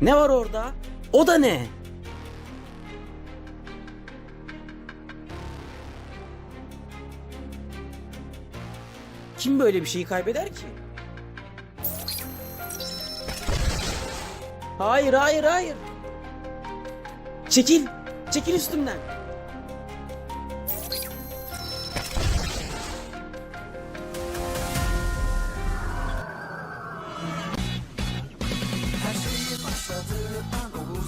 Ne var orada? O da ne? Kim böyle bir şeyi kaybeder ki? Hayır, hayır, hayır. Çekil. Çekil üstümden.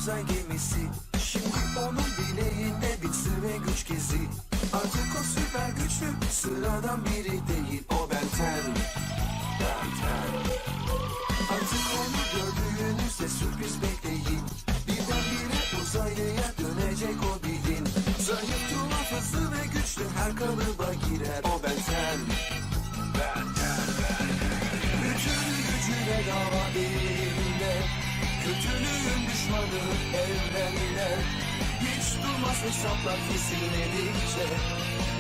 Uzay gemisi. Şimdi onun bileğinde bir ve güç gezi. Artık o süper güçlü sıradan biri değil o Benten Benten Artık onu gördüğünüzde sürpriz bekleyin. Birdenbire uzaylıya dönecek o bilin. Zayıf tuhaf hızlı ve güçlü her kalıba girer o Benten Benten bütün gücüne dava elinde Kötülüğün düşmanı evrenine Hiç durmaz hesaplar kesilmedikçe.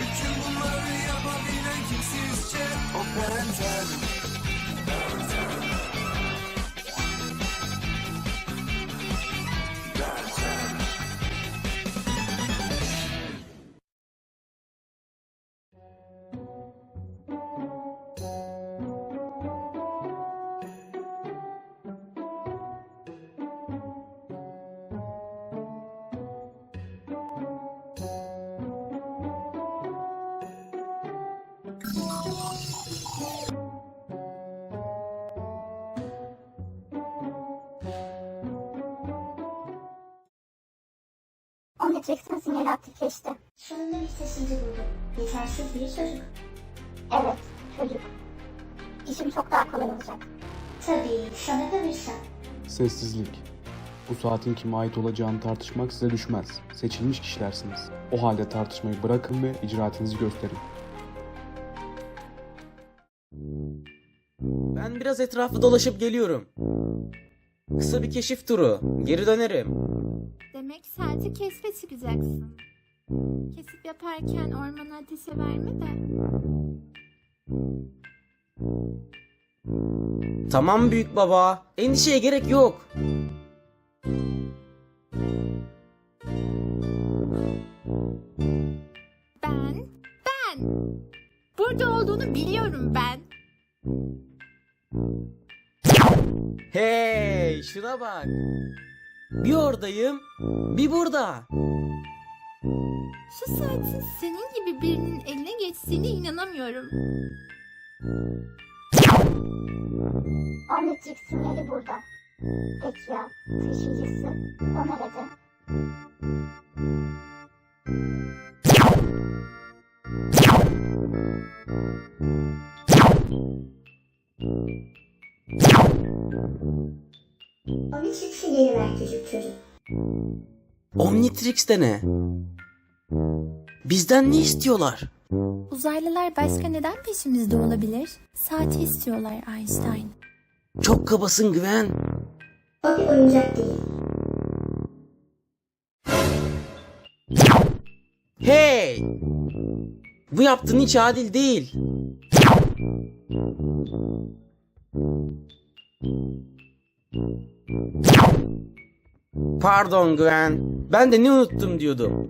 Bütün bunları yapabilen kimsizce. O benden Omnitrix'in sinyali aktifleşti. Sonunda bir taşıyıcı buldum. Yetersiz bir çocuk. Evet, çocuk. İşim çok daha kolay olacak. Tabii sana kalırsa. Sessizlik. Bu saatin kime ait olacağını tartışmak size düşmez. Seçilmiş kişilersiniz. O halde tartışmayı bırakın ve icraatinizi gösterin. Ben biraz etrafı dolaşıp geliyorum. Kısa bir keşif turu. Geri dönerim. Demek saati keşfe çıkacaksın. Kesip yaparken ormanı ateşe verme de. Tamam büyük baba. Endişeye gerek yok. Ben, ben. Burada olduğunu biliyorum ben. Hey şuna bak. Bir oradayım, bir burada. Şu saatin senin gibi birinin eline geçtiğine inanamıyorum. Omnitrix sinyali burada. Peki ya taşıyıcısı o nerede? Omnitrix'i geri ver küçük çocuk. Omnitrix de ne? Bizden ne istiyorlar? Uzaylılar başka neden peşimizde olabilir? Saati istiyorlar Einstein. Çok kabasın Güven. O bir oyuncak değil. Hey! Bu yaptığın hiç adil değil. Pardon Güven. Ben de ne unuttum diyordum.